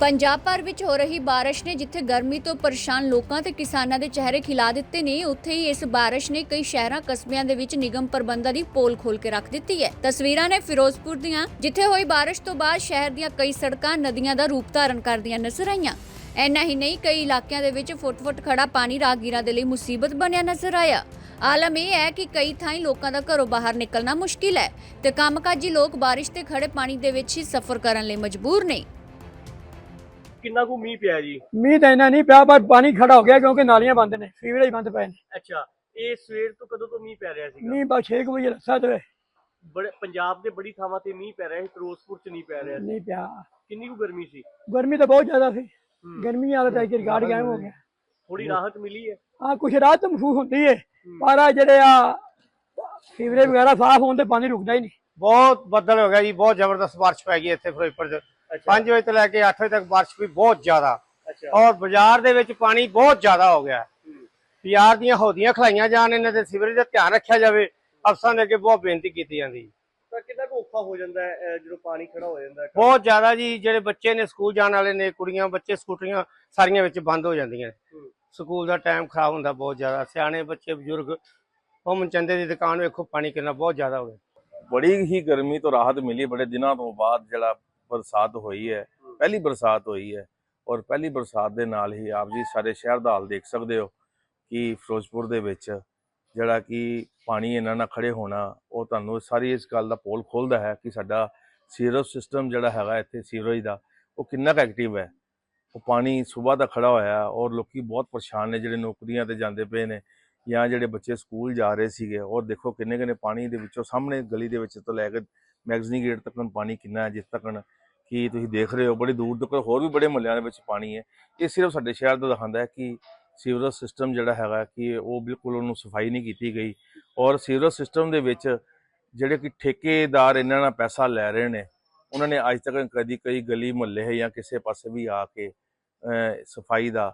ਪੰਜਾਬ ਭਰ ਵਿੱਚ ਹੋ ਰਹੀ ਬਾਰਿਸ਼ ਨੇ ਜਿੱਥੇ ਗਰਮੀ ਤੋਂ ਪਰੇਸ਼ਾਨ ਲੋਕਾਂ ਤੇ ਕਿਸਾਨਾਂ ਦੇ ਚਿਹਰੇ ਖਿਲਾ ਦਿੱਤੇ ਨੇ, ਉੱਥੇ ਹੀ ਇਸ ਬਾਰਿਸ਼ ਨੇ ਕਈ ਸ਼ਹਿਰਾਂ, ਕਸਬਿਆਂ ਦੇ ਵਿੱਚ ਨਿਗਮ ਪ੍ਰਬੰਧਾਂ ਦੀ ਪੋਲ ਖੋਲ ਕੇ ਰੱਖ ਦਿੱਤੀ ਹੈ। ਤਸਵੀਰਾਂ ਨੇ ਫਿਰੋਜ਼ਪੁਰ ਦੀਆਂ, ਜਿੱਥੇ ਹੋਈ ਬਾਰਿਸ਼ ਤੋਂ ਬਾਅਦ ਸ਼ਹਿਰ ਦੀਆਂ ਕਈ ਸੜਕਾਂ, ਨਦੀਆਂ ਦਾ ਰੂਪ ਧਾਰਨ ਕਰਦੀਆਂ ਨਜ਼ਰ ਆਈਆਂ। ਐਨਾ ਹੀ ਨਹੀਂ, ਕਈ ਇਲਾਕਿਆਂ ਦੇ ਵਿੱਚ ਫੁੱਟ-ਫੁੱਟ ਖੜਾ ਪਾਣੀ ਰਾਹਗੀਰਾਂ ਦੇ ਲਈ ਮੁਸੀਬਤ ਬਣਿਆ ਨਜ਼ਰ ਆਇਆ। ਆਲਮ ਇਹ ਹੈ ਕਿ ਕਈ ਥਾਈਂ ਲੋਕਾਂ ਦਾ ਘਰੋਂ ਬਾਹਰ ਨਿਕਲਣਾ ਮੁਸ਼ਕਿਲ ਹੈ ਤੇ ਕੰਮਕਾਜੀ ਲੋਕ ਬਾਰਿਸ਼ ਤੇ ਖੜੇ ਪਾਣੀ ਦੇ ਵਿੱਚ ਹੀ ਸਫ਼ਰ ਕਰਨ ਲਈ ਮਜਬੂਰ ਨੇ। ਕਿੰਨਾ ਕੁ ਮੀਂਹ ਪਿਆ ਜੀ? ਮੀਂਹ ਤਾਂ ਇੰਨਾ ਨਹੀਂ ਪਿਆ ਪਰ ਪਾਣੀ ਖੜਾ ਹੋ ਗਿਆ ਕਿਉਂਕਿ ਨਾਲੀਆਂ ਬੰਦ ਨੇ ਸੀਵਰੇਜ ਬੰਦ ਪਏ ਨੇ। ਅੱਛਾ ਇਹ ਸਵੇਰ ਤੋਂ ਕਦੋਂ ਤੋਂ ਮੀਂਹ ਪੈ ਰਿਹਾ ਸੀਗਾ? ਮੀਂਹ ਬਸ 6 ਵਜੇ ਲੱਸਾ ਤੇ। ਬੜੇ ਪੰਜਾਬ ਦੇ ਬੜੀ ਥਾਵਾਂ ਤੇ ਮੀਂਹ ਪੈ ਰਿਹਾ ਸੀ ਫਿਰੋਜ਼ਪੁਰ ਚ ਨਹੀਂ ਪੈ ਰਿਹਾ ਸੀ। ਨਹੀਂ ਪਿਆ। ਕਿੰਨੀ ਕੁ ਗਰਮੀ ਸੀ? ਗਰਮੀ ਤਾਂ ਬਹੁਤ ਜ਼ਿਆਦਾ ਸੀ। ਹੂੰ। ਗਰਮੀ ਵਾਲਾ ਤਾਂ ਇੱਕ ਰਿਕਾਰਡ ਕਾਇਮ ਹੋ ਗਿਆ। ਥੋੜੀ ਰਾਹਤ ਮਿਲੀ ਹੈ? ਆ ਕੁਛ ਰਾਹਤ ਮਹਿਸੂਸ ਹੁੰਦੀ ਹੈ ਪਰ ਆ ਜਿਹੜੇ ਆ ਸੀਵਰੇਜ ਵਗੈਰਾ ਸਾਫ਼ ਹੋਣ ਤੇ ਪਾਣੀ ਰੁਕਦਾ ਹੀ ਨਹੀਂ। ਬਹੁਤ ਬੱਦਲ ਹੋ ਗਿਆ ਜੀ ਬਹੁਤ ਜ਼ਬਰਦਸਤ ਬਾਰਿਸ਼ ਪੈ ਗਈ ਇੱਥੇ ਫਿਰੋਜ਼ਪੁਰ 'ਚ। 5 ਵਜੇ ਤੋਂ ਲੈ ਕੇ 8 ਵਜੇ ਤੱਕ ਬਾਰਿਸ਼ ਵੀ ਬਹੁਤ ਜ਼ਿਆਦਾ। ਅੱਛਾ। ਔਰ ਬਾਜ਼ਾਰ ਦੇ ਵਿੱਚ ਪਾਣੀ ਬਹੁਤ ਜ਼ਿਆਦਾ ਹੋ ਗਿਆ। ਬਾਜ਼ਾਰ ਦੀਆਂ ਹੌਦੀਆਂ ਖਲਾਈਆਂ ਜਾਣ ਇਹਨਾਂ ਦੇ ਸੀਵਰੇਜ ਦਾ ਧਿਆਨ ਰੱਖਿਆ ਜਾਵੇ। ਅਫਸਰਾਂ ਦੇ ਅੱਗੇ ਬਹੁਤ ਬੇਨਤੀ ਕੀਤੀ ਜਾਂਦੀ। ਤਾਂ ਕਿੰਨਾ ਕੁ ਔਖਾ ਹੋ ਜਾਂਦਾ ਹੈ ਜਦੋਂ ਪਾਣੀ ਖੜਾ ਹੋ ਜਾਂਦਾ ਹੈ? ਬਹੁਤ ਜ਼ਿਆਦਾ ਜੀ ਜਿਹੜੇ ਬੱਚੇ ਨੇ ਸਕੂਲ ਜਾਣ ਵਾਲੇ ਨੇ ਕੁੜੀਆਂ ਬੱਚੇ ਸਕੂਟਰੀਆਂ ਸਾਰੀਆਂ ਵਿੱਚ ਬੰਦ ਹੋ ਜਾਂਦੀਆਂ। ਸਕੂਲ ਦਾ ਟਾਈਮ ਖਰਾਬ ਹੁੰਦਾ ਬਹੁਤ ਜ਼ਿਆਦਾ। ਸਿਆਣੇ ਬੱਚੇ ਬਜ਼ੁਰਗ ਉਹ ਮਨਚੰਦੇ ਦੀ ਦੁਕਾਨ ਵੇਖੋ ਪਾਣੀ ਕਿੰਨਾ ਬਹੁਤ ਜ਼ਿਆਦਾ ਹੋ ਗਿਆ। ਬੜੀ ਹੀ ਗਰਮੀ ਤੋਂ ਰਾਹਤ ਮਿਲੀ ਬੜੇ ਦਿਨਾਂ ਤੋਂ ਬਾਅਦ ਜਿਹੜਾ ਬਰਸਾਤ ਹੋਈ ਹੈ ਪਹਿਲੀ ਬਰਸਾਤ ਹੋਈ ਹੈ ਔਰ ਪਹਿਲੀ ਬਰਸਾਤ ਦੇ ਨਾਲ ਹੀ ਆਪ ਜੀ ਸਾਰੇ ਸ਼ਹਿਰ ਦਾ ਹਾਲ ਦੇਖ ਸਕਦੇ ਹੋ ਕਿ ਫਿਰੋਜ਼ਪੁਰ ਦੇ ਵਿੱਚ ਜਿਹੜਾ ਕਿ ਪਾਣੀ ਇਹਨਾਂ ਨਾਲ ਖੜੇ ਹੋਣਾ ਉਹ ਤੁਹਾਨੂੰ ਸਾਰੀ ਇਸ ਗੱਲ ਦਾ ਪੋਲ ਖੋਲਦਾ ਹੈ ਕਿ ਸਾਡਾ ਸੀਵਰੇਜ ਸਿਸਟਮ ਜਿਹੜਾ ਹੈਗਾ ਇੱਥੇ ਸੀਵਰੇਜ ਦਾ ਉਹ ਕਿੰਨਾ ਕੁ ਐਕਟਿਵ ਹੈ। ਉਹ ਪਾਣੀ ਸਵੇਰ ਦਾ ਖੜਾ ਹੋਇਆ ਔਰ ਲੋਕੀ ਬਹੁਤ ਪਰੇਸ਼ਾਨ ਨੇ ਜਿਹੜੇ ਨੌਕਰੀਆਂ ਤੇ ਜਾਂਦੇ ਪਏ ਨੇ ਜਾਂ ਜਿਹੜੇ ਬੱਚੇ ਸਕੂਲ ਜਾ ਰਹੇ ਸੀਗੇ ਔਰ ਦੇਖੋ ਕਿੰਨੇ ਕਿੰਨੇ ਪਾਣੀ ਦੇ ਵਿੱਚੋਂ ਸਾਹਮਣੇ ਗਲੀ ਦੇ ਵਿੱਚ ਤੋਂ ਲੈ ਕੇ ਮੈਗਜ਼ਨੀ ਗੇਟ ਤੱਕ ਪਾਣੀ ਕਿੰਨਾ ਹੈ ਜਿਸ ਤੱਕ ਕਿ ਤੁਸੀਂ ਦੇਖ ਰਹੇ ਹੋ, ਬੜੀ ਦੂਰ ਤੱਕ ਹੋਰ ਵੀ ਬੜੇ ਮੁਹੱਲਿਆਂ ਦੇ ਵਿੱਚ ਪਾਣੀ ਹੈ। ਇਹ ਸਿਰਫ ਸਾਡੇ ਸ਼ਹਿਰ ਦਾ ਦਿਖਾਉਂਦਾ ਹੈ ਕਿ ਸੀਵਰੇਜ ਸਿਸਟਮ ਜਿਹੜਾ ਹੈਗਾ ਕਿ ਉਹ ਬਿਲਕੁਲ ਉਹਨੂੰ ਸਫ਼ਾਈ ਨਹੀਂ ਕੀਤੀ ਗਈ ਔਰ ਸੀਵਰੇਜ ਸਿਸਟਮ ਦੇ ਵਿੱਚ ਜਿਹੜੇ ਕਿ ਠੇਕੇਦਾਰ ਇਹਨਾਂ ਨਾਲ ਪੈਸਾ ਲੈ ਰਹੇ ਨੇ, ਉਹਨਾਂ ਨੇ ਅੱਜ ਤੱਕ ਕਦੀ ਕਈ ਗਲੀ ਮੁਹੱਲੇ ਜਾਂ ਕਿਸੇ ਪਾਸੇ ਵੀ ਆ ਕੇ ਸਫ਼ਾਈ ਦਾ